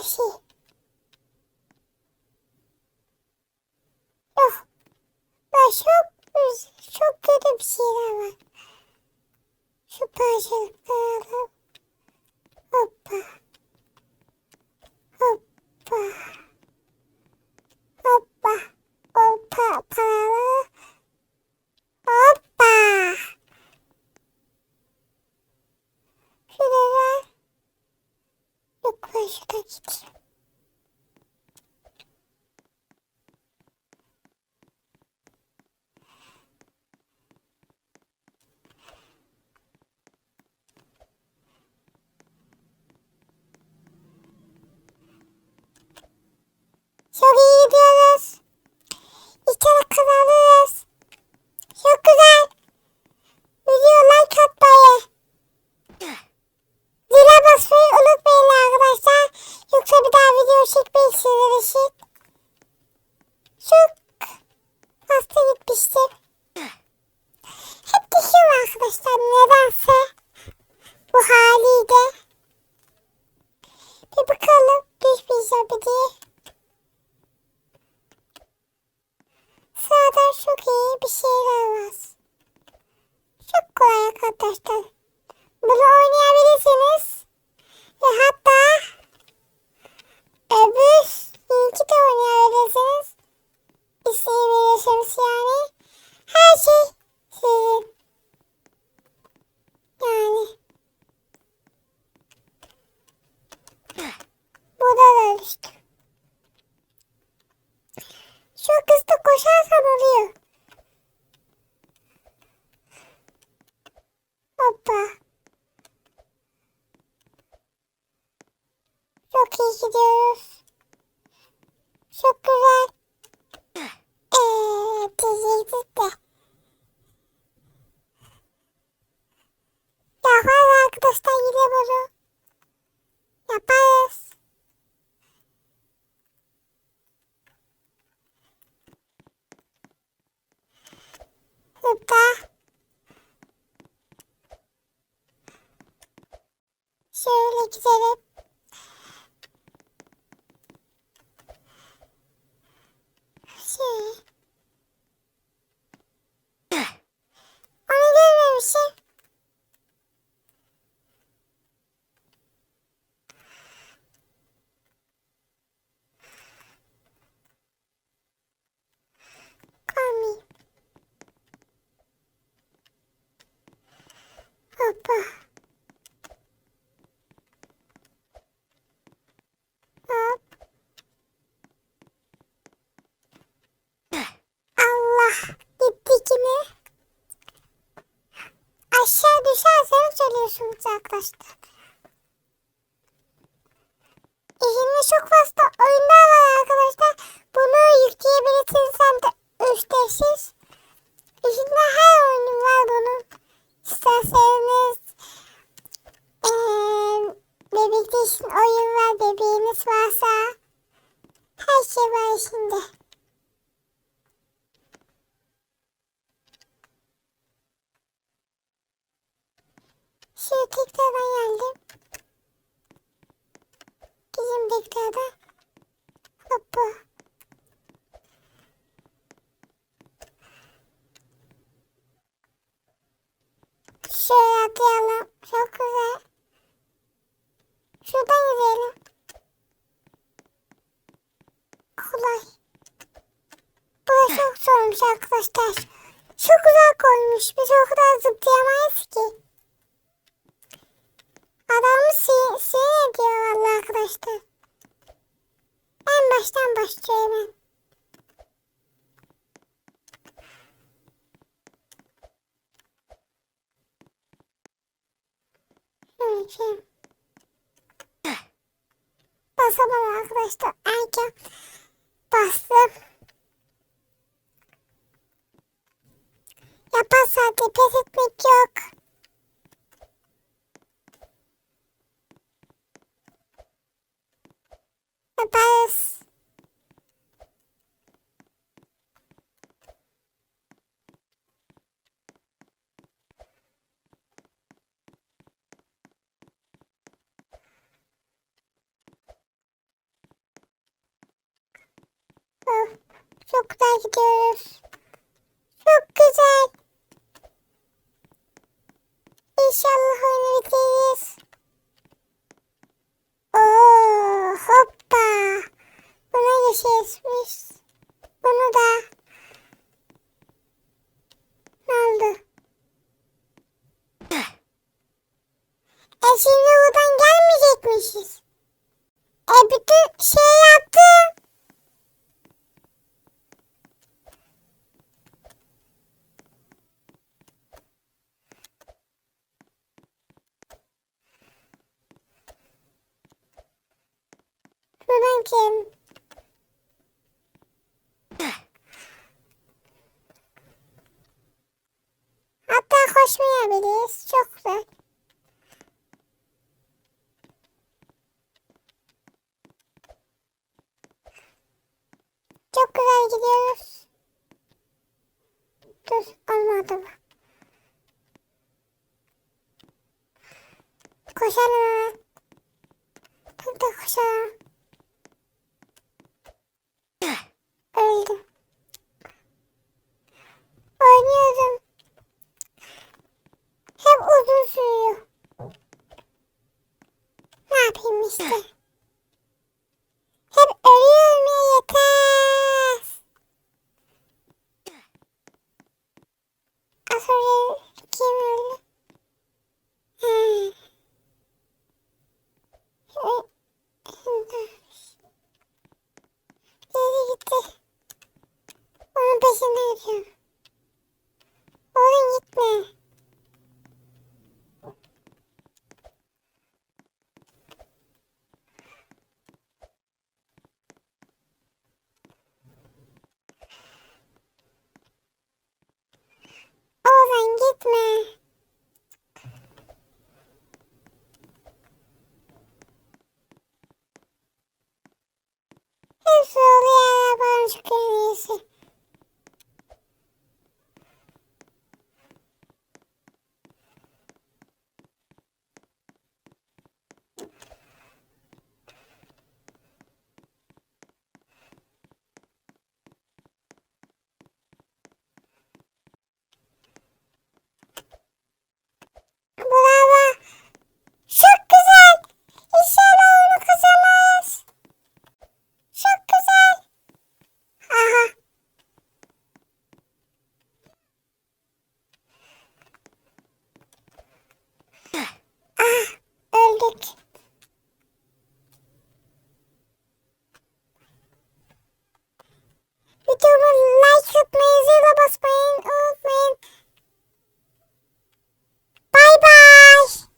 vahşi. Of. Ben çok, çok kötü bir şeyler var. Şu parçalıkları alalım. Şurada gideyim. İçin. Çok hasta gitmiştim. Hep düşüyor arkadaşlar nedense. Bu haliyle. Bir bakalım düşmeyeceğim diye. Sağdan çok iyi bir şeyler var. Çok kolay arkadaşlar. Bunu oynayabilirsiniz. Ve hatta öbür linki de oynayabilirsiniz. İsteyebilirsiniz yani. Her şey sizin. Yani. Burada da düştüm. Çok hızlı koşarsam oluyor. Hoppa. Çok iyi gidiyoruz. Çok güzel. Eee diyecektik de. Yaparız arkadaşlar yine bunu. Yaparız. Hoppa. Şöyle gidelim. Şey. Söylüyorsunuz arkadaşlar. İçinde çok fazla oyunlar var arkadaşlar. Bunu yükleyebilirsiniz hem de ücretsiz. İçinde her oyunu var bunun. İsterseniz eee bebekte için oyun var. Bebeğiniz varsa her şey var içinde. Şu tekrardan geldim. Bizim tekrardan. Hoppa. Şöyle atlayalım. Çok güzel. Şuradan yürüyelim. Kolay. Burası çok zormuş arkadaşlar. Çok güzel koymuş. Biz o kadar zıplayamayız ki. Basamadım arkadaşlar. Erken bastım. Yaparsa da pes etmek yok. Yaparız. Çok güzel gidiyoruz. Çok güzel. inşallah oyunu. Oo, hoppa. Buna geçeriz. Bunu da. Kim? Hatta koşmayabiliriz. Çok güzel. Çok güzel gidiyoruz. Dur olmadı mı? Koşalım. Burada koşalım. İşte. Hep ölüyorum ya yeter. Az kim öldü? Hmm. Geri gitti. Onun peşinden gidiyorum.